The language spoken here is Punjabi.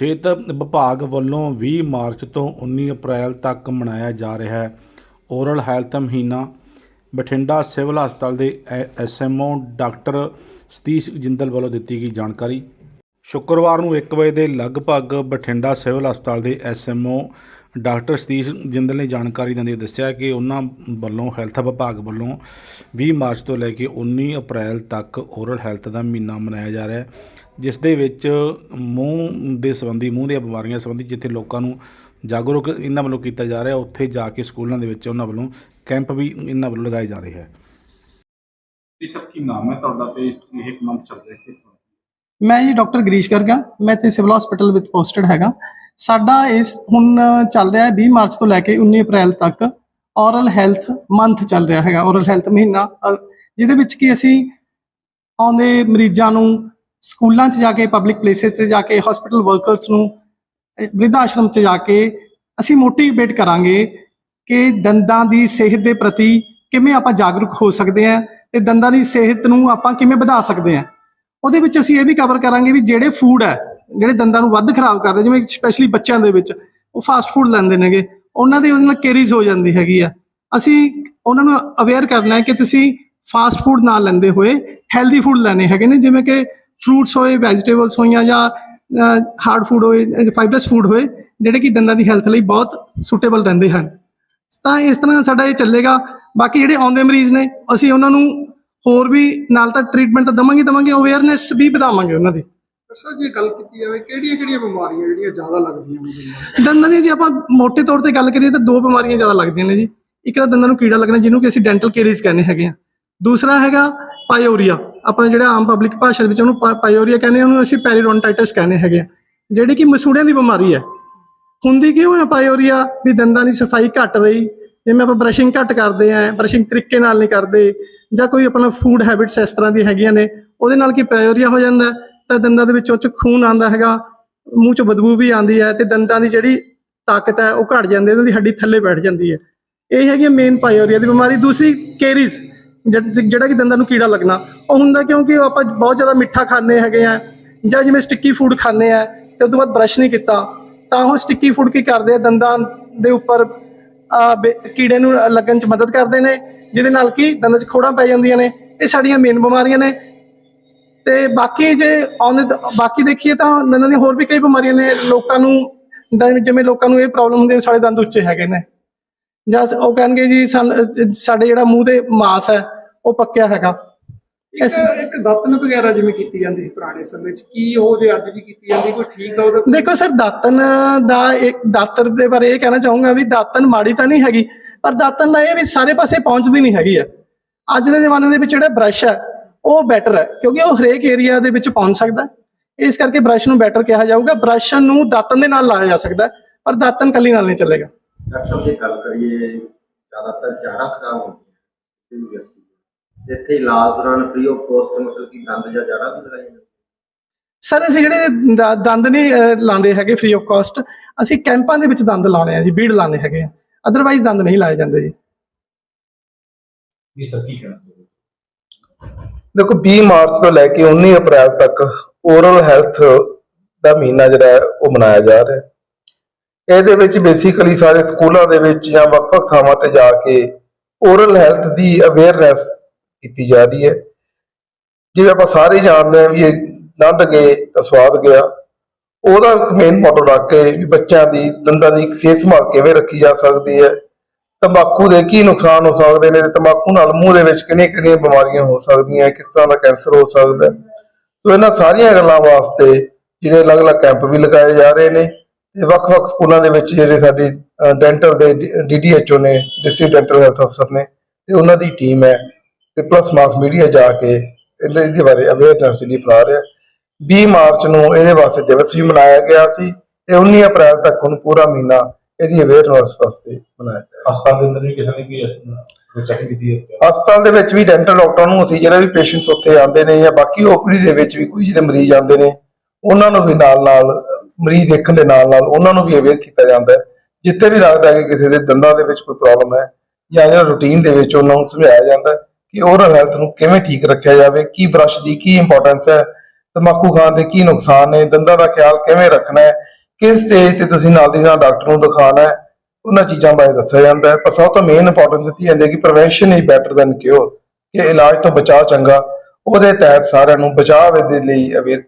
ਸਿਹਤ ਵਿਭਾਗ ਵੱਲੋਂ 20 ਮਾਰਚ ਤੋਂ 19 ਅਪ੍ਰੈਲ ਤੱਕ ਮਨਾਇਆ ਜਾ ਰਿਹਾ ਹੈ। ਓਰਲ ਹੈਲਥ ਮਹੀਨਾ ਬਠਿੰਡਾ ਸਿਵਲ ਹਸਪਤਾਲ ਦੇ ਐਸਐਮਓ ਡਾਕਟਰ ਸਤੀਸ਼ ਜਿੰਦਲ ਵੱਲੋਂ ਦਿੱਤੀ ਗਈ ਜਾਣਕਾਰੀ। ਸ਼ੁੱਕਰਵਾਰ ਨੂੰ 1 ਵਜੇ ਦੇ ਲਗਭਗ ਬਠਿੰਡਾ ਸਿਵਲ ਹਸਪਤਾਲ ਦੇ ਐਸਐਮਓ ਡਾਕਟਰ ਸਤੀਸ਼ ਜਿੰਦਲ ਨੇ ਜਾਣਕਾਰੀ ਦਿੰਦੇ ਹੋਏ ਦੱਸਿਆ ਕਿ ਉਹਨਾਂ ਵੱਲੋਂ ਹੈਲਥ ਵਿਭਾਗ ਵੱਲੋਂ 20 ਮਾਰਚ ਤੋਂ ਲੈ ਕੇ 19 ਅਪ੍ਰੈਲ ਤੱਕ ਓਰਲ ਹੈਲਥ ਦਾ ਮਹੀਨਾ ਮਨਾਇਆ ਜਾ ਰਿਹਾ ਹੈ। ਜਿਸ ਦੇ ਵਿੱਚ ਮੂੰਹ ਦੇ ਸੰਬੰਧੀ ਮੂੰਹ ਦੀਆਂ ਬਿਮਾਰੀਆਂ ਸੰਬੰਧੀ ਜਿੱਥੇ ਲੋਕਾਂ ਨੂੰ ਜਾਗਰੂਕ ਇਹਨਾਂ ਵੱਲੋਂ ਕੀਤਾ ਜਾ ਰਿਹਾ ਉੱਥੇ ਜਾ ਕੇ ਸਕੂਲਾਂ ਦੇ ਵਿੱਚ ਉਹਨਾਂ ਵੱਲੋਂ ਕੈਂਪ ਵੀ ਇਹਨਾਂ ਵੱਲੋਂ ਲਗਾਏ ਜਾ ਰਹੇ ਹੈ। ਇਹ ਸਭ ਕੀ ਨਾਮ ਹੈ ਤੁਹਾਡਾ ਤੇ ਇਹ ਮੰਥ ਚੱਲ ਰਿਹਾ ਕਿੱਥੋਂ? ਮੈਂ ਜੀ ਡਾਕਟਰ ਗਰੀਸ਼ ਗਰਗਾ ਮੈਂ ਤੇ ਸਿਵਲ ਹਸਪੀਟਲ ਵਿੱਚ ਪੋਸਟਡ ਹੈਗਾ। ਸਾਡਾ ਇਸ ਹੁਣ ਚੱਲ ਰਿਹਾ ਹੈ 20 ਮਾਰਚ ਤੋਂ ਲੈ ਕੇ 19 ਅਪ੍ਰੈਲ ਤੱਕ ਔਰਲ ਹੈਲਥ ਮੰਥ ਚੱਲ ਰਿਹਾ ਹੈਗਾ ਔਰਲ ਹੈਲਥ ਮਹੀਨਾ ਜਿਹਦੇ ਵਿੱਚ ਕਿ ਅਸੀਂ ਆਉਂਦੇ ਮਰੀਜ਼ਾਂ ਨੂੰ ਸਕੂਲਾਂ 'ਚ ਜਾ ਕੇ ਪਬਲਿਕ ਪਲੇਸਿਸ 'ਤੇ ਜਾ ਕੇ ਹਸਪੀਟਲ ਵਰਕਰਸ ਨੂੰ ਅ, ਆਸ਼ਰਮ 'ਚ ਜਾ ਕੇ ਅਸੀਂ ਮੋਟੀਵੇਟ ਕਰਾਂਗੇ ਕਿ ਦੰਦਾਂ ਦੀ ਸਿਹਤ ਦੇ ਪ੍ਰਤੀ ਕਿਵੇਂ ਆਪਾਂ ਜਾਗਰੂਕ ਹੋ ਸਕਦੇ ਹਾਂ ਤੇ ਦੰਦਾਂ ਦੀ ਸਿਹਤ ਨੂੰ ਆਪਾਂ ਕਿਵੇਂ ਵਧਾ ਸਕਦੇ ਹਾਂ। ਉਹਦੇ ਵਿੱਚ ਅਸੀਂ ਇਹ ਵੀ ਕਵਰ ਕਰਾਂਗੇ ਵੀ ਜਿਹੜੇ ਫੂਡ ਹੈ ਜਿਹੜੇ ਦੰਦਾਂ ਨੂੰ ਵੱਧ ਖਰਾਬ ਕਰਦੇ ਜਿਵੇਂ ਸਪੈਸ਼ਲੀ ਬੱਚਿਆਂ ਦੇ ਵਿੱਚ ਉਹ ਫਾਸਟ ਫੂਡ ਲੈਂਦੇ ਨੇਗੇ ਉਹਨਾਂ ਦੀ ਉਹਦੇ ਨਾਲ ਕੇਰੀਜ਼ ਹੋ ਜਾਂਦੀ ਹੈਗੀ ਆ। ਅਸੀਂ ਉਹਨਾਂ ਨੂੰ ਅਵੇਅਰ ਕਰਨਾ ਹੈ ਕਿ ਤੁਸੀਂ ਫਾਸਟ ਫੂਡ ਨਾ ਲੈਂਦੇ ਹੋਏ ਹੈਲਦੀ ਫੂਡ ਲੈਣੇ ਹੈਗੇ ਨੇ ਜਿਵੇਂ ਕਿ ਫਰੂਟਸ ਹੋਏ ਵੈਜੀਟੇਬਲਸ ਹੋਈਆਂ ਜਾਂ ਹਾਰਡ ਫੂਡ ਹੋਏ ਫਾਈਬਰਸ ਫੂਡ ਹੋਏ ਜਿਹੜੇ ਕਿ ਦੰਦਾਂ ਦੀ ਹੈਲਥ ਲਈ ਬਹੁਤ ਸੁਟੇਬਲ ਰਹਿੰਦੇ ਹਨ। ਤਾਂ ਇਸ ਤਰ੍ਹਾਂ ਸਾਡਾ ਇਹ ਚੱਲੇਗਾ। ਬਾਕੀ ਜਿਹੜੇ ਆਉਂਦੇ ਮਰੀਜ਼ ਨੇ ਅਸੀਂ ਉਹਨਾਂ ਨੂੰ ਹੋਰ ਵੀ ਨਾਲ ਤਾਂ ਟ੍ਰੀਟਮੈਂਟ ਤਾਂ ਦਵਾਂਗੇ ਦਵਾਂਗੇ ਅਵੇਅਰਨੈਸ ਵੀ ਵਧਾਵਾਂਗੇ ਉਹਨਾਂ ਦੀ। ਸਰ ਜੇ ਗੱਲ ਕੀਤੀ ਜਾਵੇ ਕਿਹੜੀਆਂ ਕਿਹੜੀਆਂ ਬਿਮਾਰੀਆਂ ਜਿਹੜੀਆਂ ਜ਼ਿਆਦਾ ਲੱਗਦੀਆਂ ਨੇ ਦੰਦਾਂ ਦੀ ਜੇ ਆਪਾਂ ਮੋٹے ਤੌਰ ਤੇ ਗੱਲ ਕਰੀਏ ਤਾਂ ਦੋ ਬਿਮਾਰੀਆਂ ਜ਼ਿਆਦਾ ਲੱਗਦੀਆਂ ਨੇ ਜੀ। ਇੱਕ ਤਾਂ ਦੰਦਾਂ ਨੂੰ ਕੀੜਾ ਲੱਗਣਾ ਜਿਹਨੂੰ ਕਿ ਅਸੀਂ ਡੈਂਟਲ ਕੇਰੀਜ਼ ਕਹਿੰਦੇ ਹੈਗੇ ਆ ਦੂਸਰਾ ਹੈਗਾ ਪਾਇਓਰੀਆ। ਆਪਾਂ ਜਿਹੜਾ ਆਮ ਪਬਲਿਕ ਭਾਸ਼ਾ ਵਿੱਚ ਉਹਨੂੰ ਪਾਇਓਰੀਆ ਕਹਿੰਦੇ ਆ, ਉਹਨੂੰ ਅਸੀਂ ਪੈਰੀਡੋਨਟਾਈਟਸ ਕਹਿੰਦੇ ਹੈਗੇ ਆ। ਜਿਹੜੀ ਕਿ ਮਸੂੜਿਆਂ ਦੀ ਬਿਮਾਰੀ ਹੈ। ਹੁੰਦੀ ਕਿਉਂ ਹੈ ਪਾਇਓਰੀਆ? ਵੀ ਦੰਦਾਂ ਦੀ ਸਫ਼ਾਈ ਘੱਟ ਰਹੀ। ਜਿਵੇਂ ਆਪਾਂ ਬਰਸ਼ਿੰਗ ਘੱਟ ਕਰਦੇ ਆ ਬਰਸ਼ਿੰਗ ਤਰੀਕੇ ਨਾਲ ਨਹੀਂ ਕਰਦੇ, ਜਾਂ ਕੋਈ ਆਪਣਾ ਫੂਡ ਹੈਬਿਟਸ ਇਸ ਤਰ੍ਹਾਂ ਦੀ ਹੈਗੀਆਂ ਨੇ, ਉਹਦੇ ਨਾਲ ਕੀ ਪਾਇਓਰੀਆ ਹੋ ਜਾਂਦਾ? ਤਾਂ ਦੰਦਾਂ ਦੇ ਵਿੱਚੋਂ ਚ ਖੂਨ ਆਉਂਦਾ ਹੈਗਾ, ਮੂੰਹ ਚ ਬਦਬੂ ਵੀ ਆਉਂਦੀ ਹੈ, ਤੇ ਦੰਦਾਂ ਦੀ ਜਿਹੜੀ ਤਾਕਤ ਹੈ ਉਹ ਘਟ ਜਾਂਦੀ ਹੈ, ਉਹਨਾਂ ਦੀ ਹੱਡੀ ਥੱਲੇ ਬੈਠ ਜਾਂਦੀ ਹੈ। ਇਹ ਹੈਗੀ ਮੇਨ ਪਾਇਓਰੀਆ ਦੀ ਬਿਮਾਰੀ। ਦੂਸਰੀ ਕੇਰੀਜ਼। ਜਿਹੜਾ ਕਿ ਦੰਦਾਂ ਨੂੰ ਕੀੜਾ ਲੱਗਣਾ ਉਹ ਹੁੰਦਾ ਕਿਉਂਕਿ ਉਹ ਆਪਾਂ ਬਹੁਤ ਜ਼ਿਆਦਾ ਮਿੱਠਾ ਖਾਂਦੇ ਹੈਗੇ ਆ ਜਾਂ ਜਿਵੇਂ ਸਟਿੱਕੀ ਫੂਡ ਖਾਂਦੇ ਆ ਤੇ ਉਸ ਤੋਂ ਬਾਅਦ ਬ੍ਰਸ਼ ਨਹੀਂ ਕੀਤਾ ਤਾਂ ਉਹ ਸਟਿੱਕੀ ਫੂਡ ਕੀ ਕਰਦੇ ਆ ਦੰਦਾਂ ਦੇ ਉੱਪਰ ਆ, ਬੇ- ਕੀੜੇ ਨੂੰ ਲੱਗਣ ਚ ਮਦਦ ਕਰਦੇ ਨੇ ਜਿਹਦੇ ਨਾਲ ਕਿ ਦੰਦਾਂ 'ਚ ਖੋੜਾਂ ਪੈ ਜਾਂਦੀਆਂ ਨੇ ਇਹ ਸਾਡੀਆਂ ਮੇਨ ਬਿਮਾਰੀਆਂ ਨੇ। ਤੇ ਬਾਕੀ ਜੇ ਆਉਂਦੇ ਬਾਕੀ ਦੇਖੀਏ ਤਾਂ ਦੰਦਾਂ ਦੀਆਂ ਹੋਰ ਵੀ ਕਈ ਬਿਮਾਰੀਆਂ ਨੇ ਲੋਕਾਂ ਨੂੰ ਦੰ- ਜਿਵੇਂ ਲੋਕਾਂ ਨੂੰ ਇਹ ਪ੍ਰੋਬਲਮ ਹੁੰਦੀ ਹੈ ਸਾਡੇ ਦੰਦ ਉੱਚੇ ਹੈਗੇ ਨੇ। ਜਾਂ ਉਹ ਕਹਿਣਗੇ ਜੀ ਸਾਨ- ਸਾਡੇ ਜਿਹੜਾ ਮੂੰਹ ਦੇ ਮਾਸ ਹੈ ਉਹ ਪੱਕਿਆ ਹੈਗਾ। ਇੱਕ ਇੱਕ ਦਾਤਨ ਵਗੈਰਾ ਜਿਵੇਂ ਕੀਤੀ ਜਾਂਦੀ ਸੀ ਪੁਰਾਣੇ ਸਮੇਂ ਵਿੱਚ ਕੀ ਉਹ ਜੇ ਅੱਜ ਵੀ ਕੀਤੀ ਜਾਂਦੀ ਕੋਈ ਠੀਕ ਆ ਉਹਦਾ? ਦੇਖੋ ਸਰ ਦਾਤਨ ਦਾ ਇੱਕ ਦਾਤਰ ਦੇ ਬਾਰੇ ਇਹ ਕਹਿਣਾ ਚਾਹੂੰਗਾ ਵੀ ਦਾਤਨ ਮਾੜੀ ਤਾਂ ਨਹੀਂ ਹੈਗੀ ਪਰ ਦਾਤਨ ਦਾ ਇਹ ਵੀ ਸਾਰੇ ਪਾਸੇ ਪਹੁੰਚਦੀ ਨਹੀਂ ਹੈਗੀ ਆ ਅੱਜ ਦੇ ਜ਼ਮਾਨੇ ਦੇ ਵਿੱਚ ਜਿਹੜਾ ਬ੍ਰਸ਼ ਹੈ ਉਹ ਬੈਟਰ ਹੈ ਕਿਉਂਕਿ ਉਹ ਹਰੇਕ ਏਰੀਆ ਦੇ ਵਿੱਚ ਪਹੁੰਚ ਸਕਦਾ ਹੈ। ਇਸ ਕਰਕੇ ਬ੍ਰਸ਼ ਨੂੰ ਬੈਟਰ ਕਿਹਾ ਜਾਊਗਾ। ਬ੍ਰਸ਼ ਨੂੰ ਦਾਤਨ ਦੇ ਨਾਲ ਲਾਇਆ ਜਾ ਸਕਦਾ ਹੈ, ਪਰ ਦਾਤਨ ਕੱਲੀ ਨਾਲ ਨਹੀਂ ਚੱਲੇਗਾ। ਡਾਕਟਰ ਸਾਹਿਬ ਜੇ ਗੱਲ ਕਰੀਏ ਜ਼ਿਆਦਾਤਰ ਜਾੜਾਂ ਖਰਾਬ ਹੁੰਦੀਆਂ ਕਿਸੇ ਵੀ ਵਿਅਕਤੀ ਦੀ ਇੱਥੇ ਇਲਾਜ ਦੌਰਾਨ ਫ੍ਰੀ ਆਫ ਕਾਸਟ ਮਤਲਬ ਕਿ ਦੰਦ ਜਾਂ ਜਾੜਾਂ ਵੀ ਲਗਾਈਆਂ ਜਾਂਦੀਆਂ? ਸਰ ਅਸੀਂ ਜਿਹੜੇ ਦ- ਦੰਦ ਨਹੀਂ ਲਾਉਂਦੇ ਹੈਗੇ ਫ੍ਰੀ ਆਫ ਕਾਸਟ ਅਸੀਂ ਕੈਂਪਾਂ ਦੇ ਵਿੱਚ ਦੰਦ ਲਾਉਣੇ ਆ ਜੀ ਬੀੜ ਲਾਉਣੇ ਹੈਗੇ ਆ ਅਦਰਵਾਈਜ਼ ਦੰਦ ਨਹੀਂ ਲਾਏ ਜਾਂਦੇ ਜੀ ਕੀ ਕਹਿਣਾ? ਦੇਖੋ 20 ਮਾਰਚ ਤੋਂ ਲੈ ਕੇ 19 ਅਪ੍ਰੈਲ ਤੱਕ ਓਰਲ ਹੈਲਥ ਦਾ ਮਹੀਨਾ ਜਿਹੜਾ ਹੈ ਉਹ ਮਨਾਇਆ ਜਾ ਰਿਹਾ ਹੈ ਇਹਦੇ ਵਿੱਚ ਬੇਸਿਕਲੀ ਸਾਰੇ ਸਕੂਲਾਂ ਦੇ ਵਿੱਚ ਜਾਂ ਵੱਖ-ਵੱਖ ਥਾਵਾਂ ਤੇ ਜਾ ਕੇ ਓਰਲ ਹੈਲਥ ਦੀ ਅਵੇਅਰਨੈਸ ਕੀਤੀ ਜਾ ਰਹੀ ਹੈ। ਜਿਵੇਂ ਆਪਾਂ ਸਾਰੇ ਜਾਣਦੇ ਹਾਂ ਵੀ ਇਹ ਨੰਦ ਗਏ ਤਾਂ ਸਵਾਦ ਗਿਆ। ਉਹਦਾ ਮੇਨ ਮੋਟੋ ਰੱਖ ਕੇ ਵੀ ਬੱਚਿਆਂ ਦੀ, ਦੰਦਾਂ ਦੀ ਸਿਹਤ ਸੰਭਾਲ ਕਿਵੇਂ ਰੱਖੀ ਜਾ ਸਕਦੀ ਹੈ। ਤੰਬਾਕੂ ਦੇ ਕੀ ਨੁਕਸਾਨ ਹੋ ਸਕਦੇ ਨੇ ਤੇ ਤੰਬਾਕੂ ਨਾਲ ਮੂੰਹ ਦੇ ਵਿੱਚ ਕਿੰਨੀਆਂ ਕਿੰਨੀਆਂ ਬਿਮਾਰੀਆਂ ਹੋ ਸਕਦੀਆਂ, ਕਿਸ ਤਰ੍ਹਾਂ ਦਾ ਕੈਂਸਰ ਹੋ ਸਕਦਾ ਸੋ ਇਹਨਾਂ ਸਾਰੀਆਂ ਗੱਲਾਂ ਵਾਸਤੇ ਜਿਹੜੇ ਅਲੱਗ-ਅਲੱਗ ਕੈਂਪ ਵੀ ਲਗਾਏ ਜਾ ਰਹੇ ਨੇ। ਤੇ ਵੱਖ-ਵੱਖ ਸਕੂਲਾਂ ਦੇ ਵਿੱਚ ਜਿਹੜੇ ਸਾਡੇ ਡੈਂਟਲ ਦੇ ਡੀਡੀਐਚਓ ਨੇ ਡਿਸਟ੍ਰਿਕਟ ਡੈਂਟਲ ਹੈਲਥ ਅਫਸਰ ਨੇ ਤੇ ਉਹਨਾਂ ਦੀ ਟੀਮ ਹੈ ਤੇ ਪਲੱਸ ਮਾਸ ਮੀਡੀਆ ਜਾ ਕੇ ਇਹਦੇ ਬਾਰੇ ਅਵੇਅਰਨੈਸ ਜਿਹੜੀ ਫੈਲਾ ਰਿਹਾ 20 ਮਾਰਚ ਨੂੰ ਇਹਦੇ ਵਾਸਤੇ ਦਿਵਸ ਵੀ ਮਨਾਇਆ ਗਿਆ ਸੀ ਤੇ 19 ਅਪ੍ਰੈਲ ਤੱਕ ਹੁਣ ਪੂਰਾ ਮਹੀਨਾ ਇਹਦੀ ਅਵੇਅਰਨੈਸ ਵਾਸਤੇ ਮਨਾਇਆ ਗਿਆ। ਹਸਪਤਾਲ ਦੇ ਅੰਦਰ ਵੀ ਕਿਸੇ ਨੇ ਕੀ ਕੀਤੀ ਹੈ? ਹਸਪਤਾਲ ਦੇ ਵਿੱਚ ਵੀ ਡੈਂਟਲ ਡਾਕਟਰ ਨੂੰ ਅਸੀਂ ਜਿਹੜੇ ਵੀ ਪੇਸ਼ੈਂਟਸ ਉੱਥੇ ਆਉਂਦੇ ਨੇ ਜਾਂ ਬਾਕੀ ਓਪੀਡੀ ਦੇ ਵਿੱਚ ਵੀ ਕੋਈ ਜਿਹੜੇ ਮਰੀਜ਼ ਆਉਂਦੇ ਨੇ ਉਹਨਾਂ ਨੂੰ ਵੀ ਨਾਲ ਨਾਲ ਮਰੀਜ਼ ਦੇਖਣ ਦੇ ਨਾਲ ਨਾਲ ਉਹਨਾਂ ਨੂੰ ਵੀ ਅਵੇਅਰ ਕੀਤਾ ਜਾਂਦਾ ਹੈ। ਜਿੱਥੇ ਵੀ ਲੱਗਦਾ ਹੈ ਕਿ ਕਿਸੇ ਦੇ ਦੰਦਾਂ ਦੇ ਵਿੱਚ ਕੋਈ ਪ੍ਰੋਬਲਮ ਹੈ ਜਾਂ ਜਿਹੜਾ ਰੂਟੀਨ ਦੇ ਵਿੱਚ ਉਹਨਾਂ ਨੂੰ ਸਮਝਾਇਆ ਜਾਂਦਾ ਕਿ ਓਰਲ ਹੈਲਥ ਨੂੰ ਕਿਵੇਂ ਠੀਕ ਰੱਖਿਆ ਜਾਵੇ, ਕੀ ਬ੍ਰਸ਼ ਦੀ ਕੀ ਇੰਪੋਰਟੈਂਸ ਹੈ, ਤੰਬਾਕੂ ਖਾਣ ਦੇ ਕੀ ਨੁਕਸਾਨ ਨੇ, ਦੰਦਾਂ ਦਾ ਖਿਆਲ ਕਿਵੇਂ ਰੱਖਣਾ ਹੈ, ਕਿਸ ਸਟੇਜ ਤੇ ਤੁਸੀਂ ਨਾਲ ਦੀ ਨਾਲ ਡਾਕਟਰ ਨੂੰ ਦਿਖਾਉਣਾ ਹੈ, ਉਹਨਾਂ ਚੀਜ਼ਾਂ ਬਾਰੇ ਦੱਸਿਆ ਜਾਂਦਾ ਹੈ। ਪਰ ਸਭ ਤੋਂ ਮੇਨ ਇੰਪੋਰਟੈਂਸ ਦਿੱਤੀ ਜਾਂਦੀ ਹੈ ਕਿ prevention is better than cure ਕਿ ਇਲਾਜ ਤੋਂ ਬਚਾਅ ਚੰਗਾ, ਉਹਦੇ ਤਹਿਤ ਸਾਰਿਆਂ ਨੂੰ ਬਚਾਅ ਦੇ ਲਈ ਅਵੇਅਰ